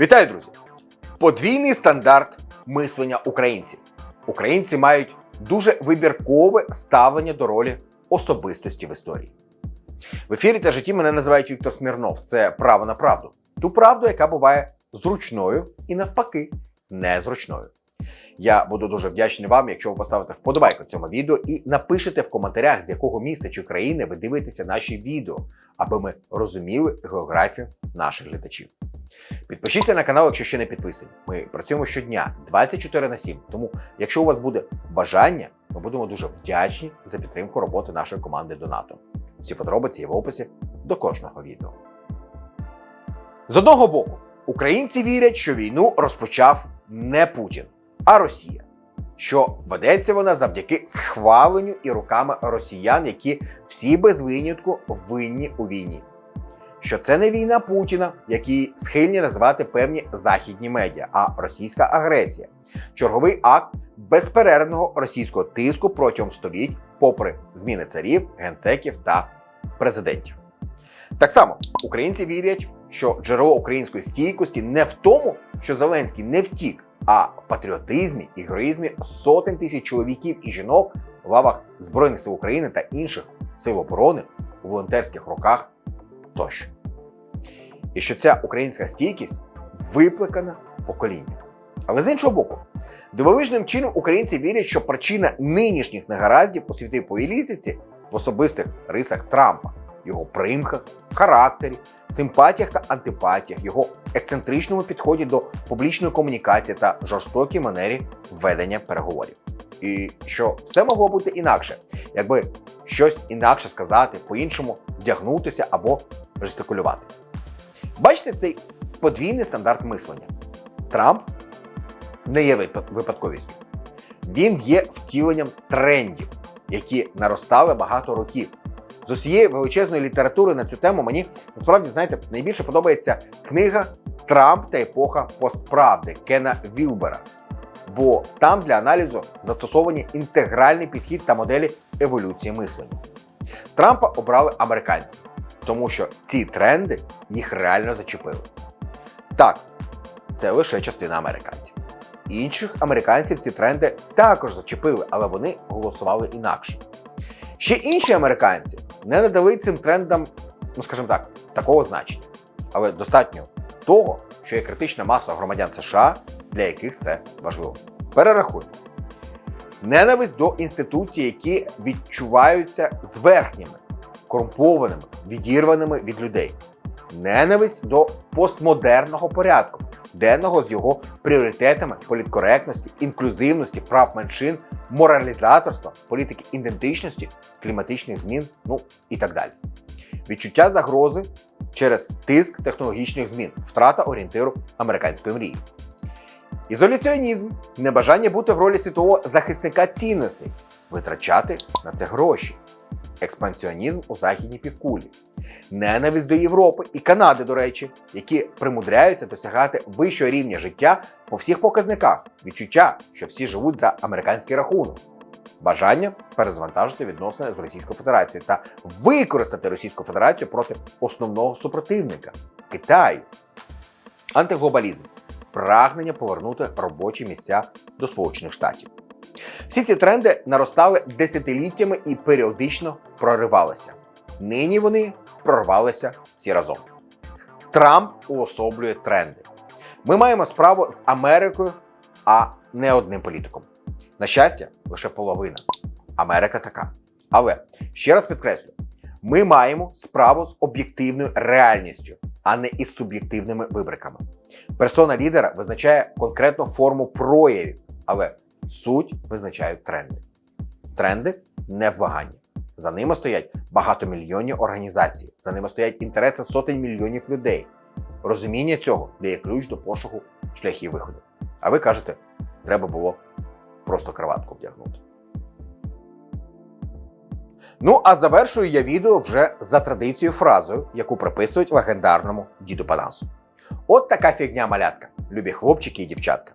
Вітаю, друзі! Подвійний стандарт мислення українців. Українці мають дуже вибіркове ставлення до ролі особистості в історії. В ефірі та житті мене називають Віктор Смірнов. Це право на правду. Ту правду, яка буває зручною і навпаки незручною. Я буду дуже вдячний вам, якщо ви поставите вподобайку цьому відео і напишете в коментарях, з якого міста чи країни ви дивитеся наші відео, аби ми розуміли географію наших глядачів. Підпишіться на канал, якщо ще не підписані. Ми працюємо щодня 24 на 7. Тому, якщо у вас буде бажання, ми будемо дуже вдячні за підтримку роботи нашої команди Донатом. Всі подробиці є в описі до кожного відео. З одного боку, українці вірять, що війну розпочав не Путін, а Росія. Що ведеться вона завдяки схваленню і руками росіян, які всі без винятку винні у війні що це не війна Путіна, які схильні називати певні західні медіа, а російська агресія, черговий акт безперервного російського тиску протягом століть, попри зміни царів, генсеків та президентів. Так само українці вірять, що джерело української стійкості не в тому, що Зеленський не втік, а в патріотизмі і героїзмі сотень тисяч чоловіків і жінок в лавах Збройних сил України та інших сил оборони у волонтерських руках тощо. І що ця українська стійкість випликана покоління. Але з іншого боку, дивовижним чином українці вірять, що причина нинішніх негараздів у світовій політиці в особистих рисах Трампа, його примхах, характері, симпатіях та антипатіях, його ексцентричному підході до публічної комунікації та жорстокій манері ведення переговорів. І що все могло бути інакше, якби щось інакше сказати, по-іншому вдягнутися або жестикулювати. Бачите цей подвійний стандарт мислення. Трамп не є випадковістю. Він є втіленням трендів, які наростали багато років. З усієї величезної літератури на цю тему мені насправді знаєте найбільше подобається книга Трамп та епоха постправди Кена Вілбера. Бо там для аналізу застосовані інтегральний підхід та моделі еволюції мислення. Трампа обрали американці, тому що ці тренди їх реально зачепили. Так, це лише частина американців. Інших американців ці тренди також зачепили, але вони голосували інакше. Ще інші американці не надали цим трендам, ну скажімо так, такого значення. Але достатньо того, що є критична маса громадян США, для яких це важливо. Перерахуємо. Ненависть до інституцій, які відчуваються зверхніми, корумпованими, відірваними від людей. Ненависть до постмодерного порядку, денного з його пріоритетами політкоректності, інклюзивності, прав меншин, моралізаторства, політики ідентичності, кліматичних змін, ну і так далі. Відчуття загрози через тиск технологічних змін, втрата орієнтиру американської мрії. Ізоляціонізм небажання бути в ролі світового захисника цінностей, витрачати на це гроші, експансіонізм у західній півкулі, ненависть до Європи і Канади, до речі, які примудряються досягати вищого рівня життя по всіх показниках, відчуття, що всі живуть за американський рахунок. Бажання перезвантажити відносини з Російською Федерацією та використати Російську Федерацію проти основного супротивника Китаю. Антиглобалізм прагнення повернути робочі місця до Сполучених Штатів. Всі ці тренди наростали десятиліттями і періодично проривалися. Нині вони прорвалися всі разом. Трамп уособлює тренди. Ми маємо справу з Америкою, а не одним політиком. На щастя, лише половина. Америка така. Але ще раз підкреслю: ми маємо справу з об'єктивною реальністю, а не із суб'єктивними вибриками. Персона лідера визначає конкретну форму проявів, але суть визначають тренди. Тренди невблаганні. За ними стоять багатомільйонні організації, за ними стоять інтереси сотень мільйонів людей. Розуміння цього дає ключ до пошуку шляхів виходу. А ви кажете, треба було просто краватку вдягнути. Ну, а завершую я відео вже за традицією фразою, яку приписують легендарному діду Панасу. От така фігня малятка, любі хлопчики і дівчатка.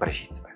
бережіть себе.